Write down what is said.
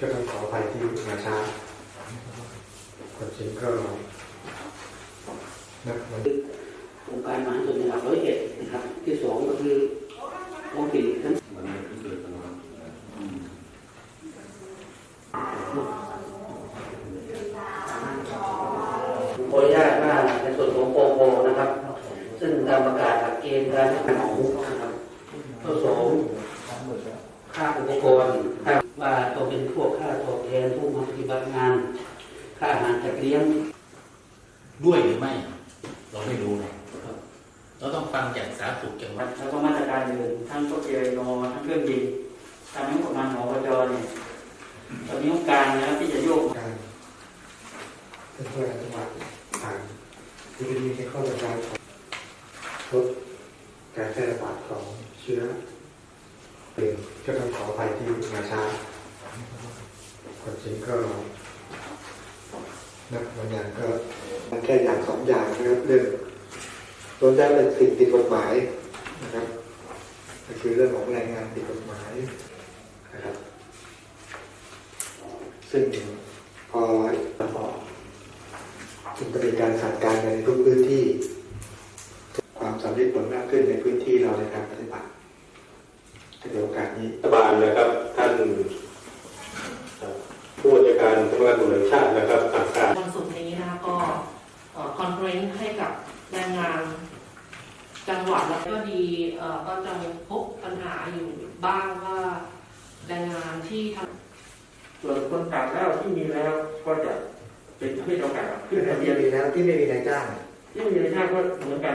ก็ต้องขออภัยที่มาช้าความจริงก็นะมันองค์การมหาชนจังหวัดร้อยเอ็ดนะครับ ที่สองก็คือท้องถิ่นทั้งมันขออนุญาตว่าในส่วนของโปโปนะครับ ซึ่งตามประกาศหลักเกณฑ์การให้ของนะครับข้อสอง ค่าอุปกรณ์ค่าว่าต้องเป็นพวกค่าตอบแทนผู้มาปฏิบัติงาน ค่าอาหารจัดเลี้ยงด้วยหรือไม่ เราไม่รู้นะเราต้องฟังจากสาธารณสุขจังหวัดแล้วก็มาตรการอื่นทั้งพวกเจรนอทั้งเครื่องบินทำให้ประมาณของอบจเนี่ยตอนนี้องค์การนะครับที่จะโยกการเป็นเพื่อนจังหวัดผ่านที่เป็นมีข้อจัดการของลดการแพร่ระบาดของเชื้อ เป็นก็ต้องขออภัยที่มาช้าความจริงก็นะบางอย่างก็แค่อย่างสองอย่างนะครับเรื่องรวมทั้งเรื่องสิ่งผิดกฎหมายนะครับก็คือเรื่องของแรงงานผิดกฎหมายนะครับ ซึ่งพอพอจึงจะเป็นการสั่งการในทุกพื้นที่ ความสำเร็จผลมากขึ้นในพื้นที่เราในการปฏิบัติ ในโอกาสนี้รัฐบาลนะครับ ท่านเอ่อผู้บัญชาการสำนักงานตำรวจแห่งชาตินะครับสั่งการวันศุกร์นี้นะคะก็คอนเฟอเรนซ์ให้กับแรงงานจังหวัดแล้วก็ดีเอ่อก็จะพบปัญหาอยู่บ้างว่าแรงงานที่ทำส่วนคนต่างด้าวที่มีแล้วก็จะเป็นประเภทโอกาสขึ้นที่ทะเบียนมีแล้วที่ไม่มีนายจ้างที่ไม่มีในชาติก็เหมือนกัน